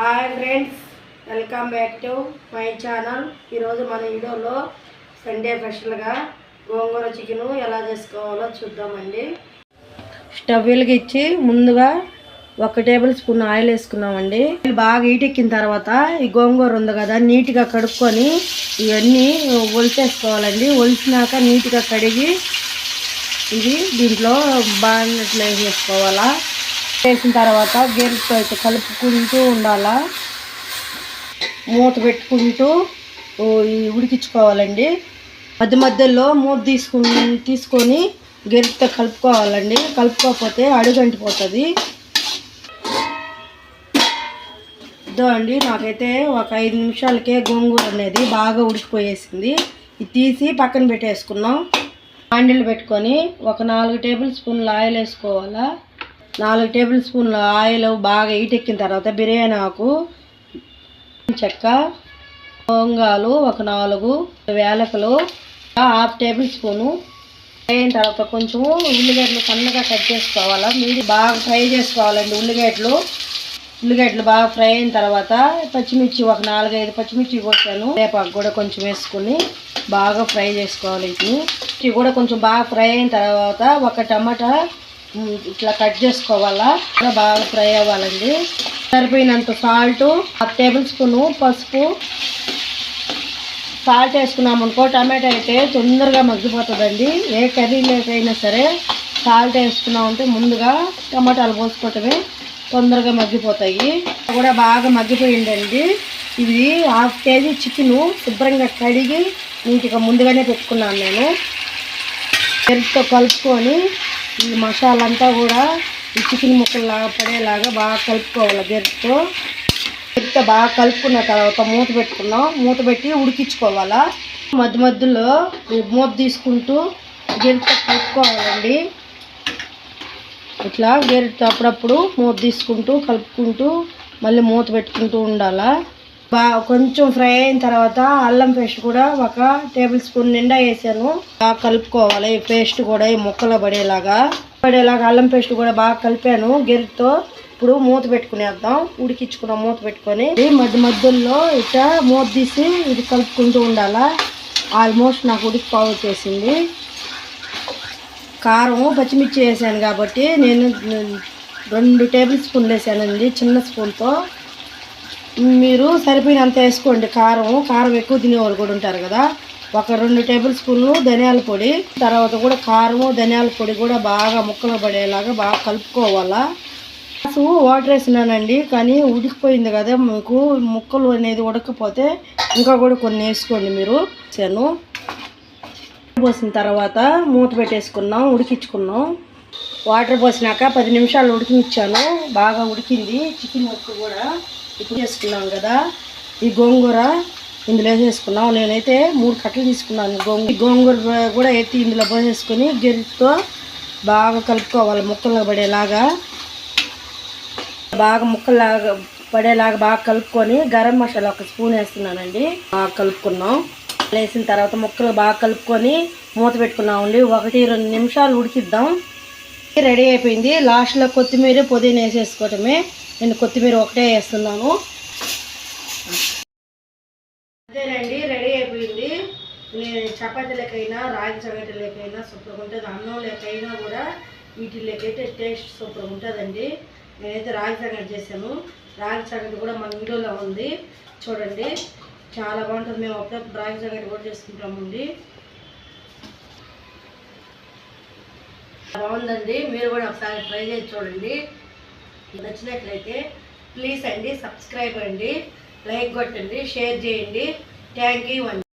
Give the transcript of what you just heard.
Hi friends welcome back to my channel. ఈరోజు మన వీడియోలో సండే స్పెషల్గా గోంగూర చికెన్ ఎలా చేసుకోవాలో చూద్దామండి. స్టవ్ వెలిగించి ముందుగా ఒక టేబుల్ స్పూన్ ఆయిల్ వేసుకున్నామండి. బాగా ఈటెక్కిన తర్వాత ఈ గోంగూర ఉంది కదా నీట్గా కడుక్కొని ఇవన్నీ ఒలిచేసుకోవాలండి. ఒలిచినాక నీట్గా కడిగి ఇది దీంట్లో బాగా వేసేసుకోవాలా. వేసిన తర్వాత గెరిటితో అయితే కలుపుకుంటూ ఉండాలా? మూత పెట్టుకుంటూ ఉడికించుకోవాలండి. మధ్య మధ్యలో మూత తీసుకుని తీసుకొని గెరిటితో కలుపుకోవాలండి. కలుపుకోకపోతే అడుగంటిపోతుంది. ఇదో అండి నాకైతే ఒక ఐదు నిమిషాలకే గోంగూర అనేది బాగా ఉడికిపోయేసింది. ఇది తీసి పక్కన పెట్టేసుకున్నాం. హ్యాండిల్ పెట్టుకొని ఒక నాలుగు టేబుల్ స్పూన్ ఆయిల్ వేసుకోవాలా? నాలుగు టేబుల్ స్పూన్ల ఆయిల్ బాగా ఈటెక్కిన తర్వాత బిర్యానీ ఆకు చెక్క లవంగాలు ఒక నాలుగు వేలకలు హాఫ్ టేబుల్ స్పూను. అయిన తర్వాత కొంచెం ఉల్లిగడ్డలు సన్నగా కట్ చేసుకోవాలా? మీరు బాగా ఫ్రై చేసుకోవాలండి ఉల్లిగడ్డలు. ఉల్లిగడ్డలు బాగా ఫ్రై అయిన తర్వాత పచ్చిమిర్చి ఒక నాలుగైదు పచ్చిమిర్చి కొట్టాను వేపాకు కూడా కొంచెం వేసుకుని బాగా ఫ్రై చేసుకోవాలి. వీటిని కూడా కొంచెం బాగా ఫ్రై అయిన తర్వాత ఒక టమాటా ఇట్లా కట్ చేసుకోవాలా? బాగా ఫ్రై అవ్వాలండి. సరిపోయినంత సాల్ట్ హాఫ్ టేబుల్ స్పూను పసుపు. సాల్ట్ వేసుకున్నాం అనుకో టమాటా అయితే తొందరగా మగ్గిపోతుందండి. ఏ కర్రీలోకైనా సరే సాల్ట్ వేసుకున్నామంటే ముందుగా టమాటాలు పోసుకోవటమే తొందరగా మగ్గిపోతాయి. కూడా బాగా మగ్గిపోయిందండి. ఇది హాఫ్ కేజీ చికెను శుభ్రంగా కడిగి నీటిగా ముందుగానే పెట్టుకున్నాను నేను. పెరుగుతో కలుపుకొని ఈ మసాలా అంతా కూడా ఈ చికెన్ ముక్కల్లాగా పడేలాగా బాగా కలుపుకోవాలి గెరిటితో. గెరిటితో బాగా కలుపుకున్న తర్వాత మూత పెట్టుకున్నాం మూత పెట్టి ఉడికించుకోవాలా? మధ్య మధ్యలో మూత తీసుకుంటూ గెరిటితో కలుపుకోవాలండి. ఇట్లా గెరిటితో అప్పుడప్పుడు మూత తీసుకుంటూ కలుపుకుంటూ మళ్ళీ మూత పెట్టుకుంటూ ఉండాలా? బాగా కొంచెం ఫ్రై అయిన తర్వాత అల్లం పేస్ట్ కూడా ఒక టేబుల్ స్పూన్ నిండా వేసాను. బాగా కలుపుకోవాలి. ఈ పేస్ట్ కూడా ఈ ముక్కలో పడేలాగా. పడేలాగా అల్లం పేస్ట్ కూడా బాగా కలిపాను. గెరిటితో ఇప్పుడు మూత పెట్టుకునేద్దాం. ఉడికించుకున్న మూత పెట్టుకొని. మధ్య మధ్యలో ఇట్లా మూత తీసి ఇది కలుపుకుంటూ ఉండాలా? ఆల్మోస్ట్ నాకు ఉడికి వచ్చేసింది. కారం పచ్చిమిర్చి వేసాను కాబట్టి నేను రెండు టేబుల్ స్పూన్లు వేసానండి చిన్న స్పూన్తో. మీరు సరిపోయినంత వేసుకోండి. కారం కారం ఎక్కువ తినేవాళ్ళు కూడా ఉంటారు కదా. ఒక రెండు టేబుల్ స్పూన్లు ధనియాల పొడి తర్వాత కూడా కారము ధనియాల పొడి కూడా బాగా ముక్కలు పడేలాగా బాగా కలుపుకోవాలా. గ్యాసు వాటర్ వేసినానండి కానీ ఉడికిపోయింది కదా. మీకు ముక్కలు అనేది ఉడకపోతే ఇంకా కూడా కొన్ని వేసుకోండి మీరు. చేను పోసిన తర్వాత మూత పెట్టేసుకున్నాం ఉడికించుకున్నాం. వాటర్ పోసినాక పది నిమిషాలు ఉడికించాను. బాగా ఉడికింది. చికెన్ ముక్క కూడా ఇప్పుడు చేసుకున్నాం కదా. ఈ గోంగూర ఇందులో వేసేసుకున్నాం. నేనైతే మూడు కట్టలు తీసుకున్నాను గోంగూర. గోంగూర కూడా ఎత్తి ఇందులో పోసేసుకొని గెరిటితో బాగా కలుపుకోవాలి ముక్కలు పడేలాగా. బాగా ముక్కలాగా పడేలాగా బాగా కలుపుకొని గరం మసాలా ఒక స్పూన్ వేస్తున్నానండి. బాగా కలుపుకున్నాం. వేసిన తర్వాత ముక్కలు బాగా కలుపుకొని మూత పెట్టుకున్నామండి. ఒకటి రెండు నిమిషాలు ఉడికిద్దాం. రెడీ అయిపోయింది. లాస్ట్లో కొత్తిమీర పుదీనా వేసేసుకోవటమే. నేను కొత్తిమీర ఒకటే వేస్తున్నాను. అదేనండి రెడీ అయిపోయింది. నేను చపాతీలకైనా రాగి సంగటిలకైనా సూపర్గా ఉంటుంది. అన్నం లేకైనా కూడా వీటిలోకైతే టేస్ట్ సూపర్గా ఉంటుందండి. నేనైతే రాగి సంగటి చేశాను. రాగి సంగటి కూడా మన వీడియోలో ఉంది. చూడండి చాలా బాగుంటుంది. మేము అప్పుడప్పుడు రాగి సంగటి కూడా చేసుకుంటామండి బాగుందండి. మీరు కూడా ఒకసారి ట్రై చేసి చూడండి. నచ్చినట్లయితే ప్లీజ్ అండి సబ్స్క్రైబ్ అండి లైక్ కొట్టండి షేర్ చేయండి. థ్యాంక్ యూ అండి.